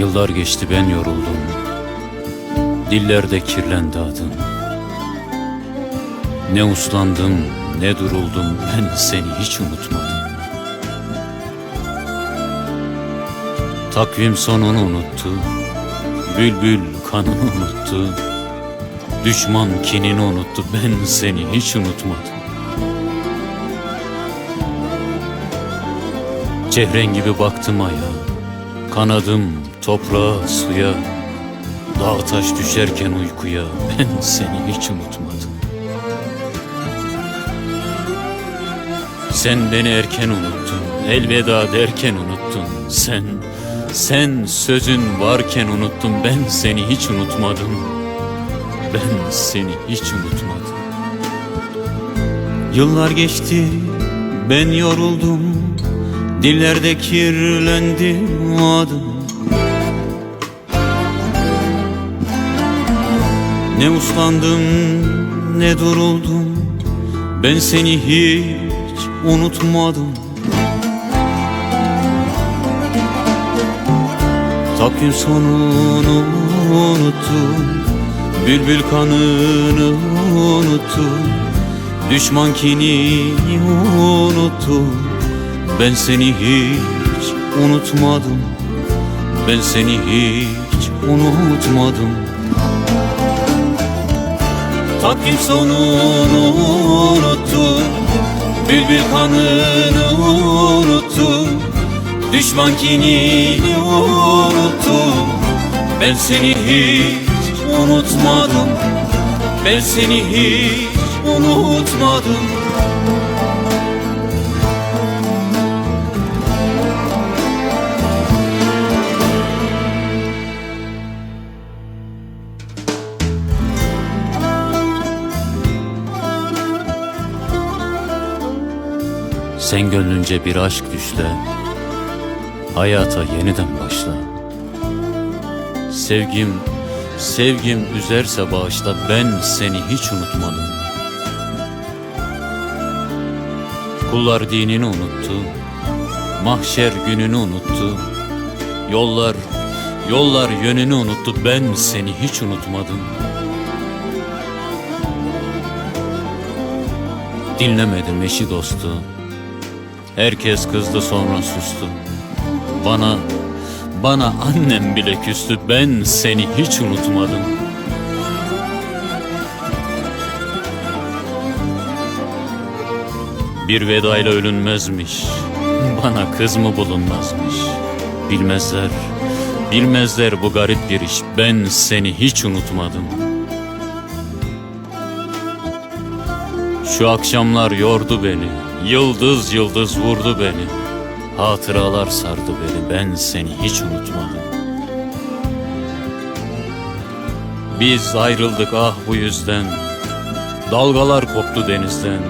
Yıllar geçti ben yoruldum. Dillerde kirlendi adın Ne uslandım ne duruldum Ben seni hiç unutmadım. Takvim sonunu unuttu Bülbül kanını unuttu. Düşman kinini unuttu Ben seni hiç unutmadım. Cehren gibi baktım aya Kanadım toprağa suya Dağ taş düşerken uykuya. Ben seni hiç unutmadım. Sen beni erken unuttun Elveda derken unuttun. Sen, sen sözün varken unuttun. Ben seni hiç unutmadım. Ben seni hiç unutmadım. Yıllar geçti ben yoruldum. Dillerde kirlendi adım Ne uslandım ne duruldum. Ben seni hiç unutmadım. Takvim sonunu unuttum Bülbül kanını unuttum Düşman kinini unuttum Ben seni hiç unutmadım. Ben seni hiç unutmadım Takvim sonunu unuttum Bülbül kanını unuttum Düşman kinini unuttum Ben seni hiç unutmadım. Ben seni hiç unutmadım Sen gönlünce bir aşk düşle Hayata yeniden başla. Sevgim, sevgim üzerse bağışla Ben seni hiç unutmadım. Kullar dinini unuttu Mahşer gününü unuttu. Yollar, yollar yönünü unuttu Ben seni hiç unutmadım. Dinlemedim eşi dostu Herkes kızdı sonra sustu. Bana, bana annem bile küstü. Ben seni hiç unutmadım. Bir vedayla ölünmezmiş. Bana kız mı bulunmazmış? Bilmezler, bilmezler bu garip bir iş. Ben seni hiç unutmadım. Şu akşamlar yordu beni Yıldız yıldız vurdu beni. Hatıralar sardı beni. Ben seni hiç unutmadım. Biz ayrıldık ah bu yüzden. Dalgalar koptu denizden.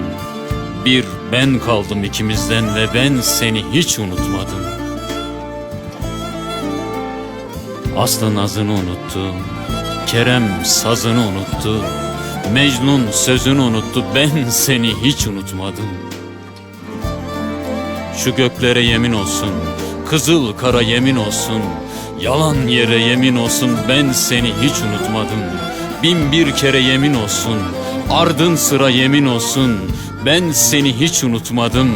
Bir ben kaldım ikimizden Ve ben seni hiç unutmadım. Aslı nazını unuttu Kerem sazını unuttu. Mecnun sözünü unuttu. Ben seni hiç unutmadım Şu göklere yemin olsun Kızıl kara yemin olsun Yalan yere yemin olsun Ben seni hiç unutmadım. Bin bir kere yemin olsun Ardın sıra yemin olsun Ben seni hiç unutmadım.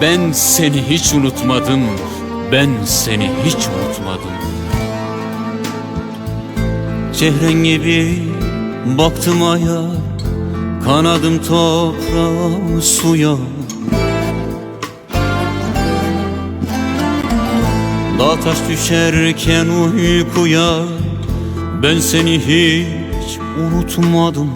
Ben seni hiç unutmadım Ben seni hiç unutmadım. Cehren gibi baktım aya Kanadım toprağa suya Dağ taş düşerken uykuya Ben seni hiç unutmadım.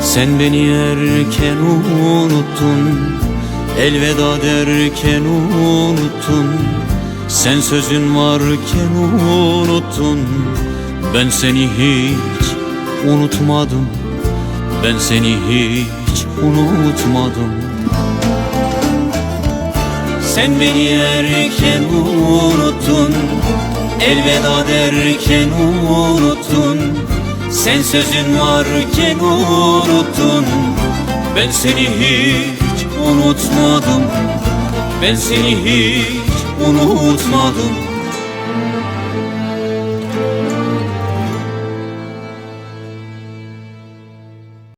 Sen beni erken unuttun Elveda derken unuttun. Sen sözün varken unuttun Ben seni hiç unutmadım. Ben seni hiç unutmadım Sen beni erken unuttun Elveda derken unuttun. Sen sözün varken unuttun Ben seni hiç unutmadım. Ben seni hiç unutmadım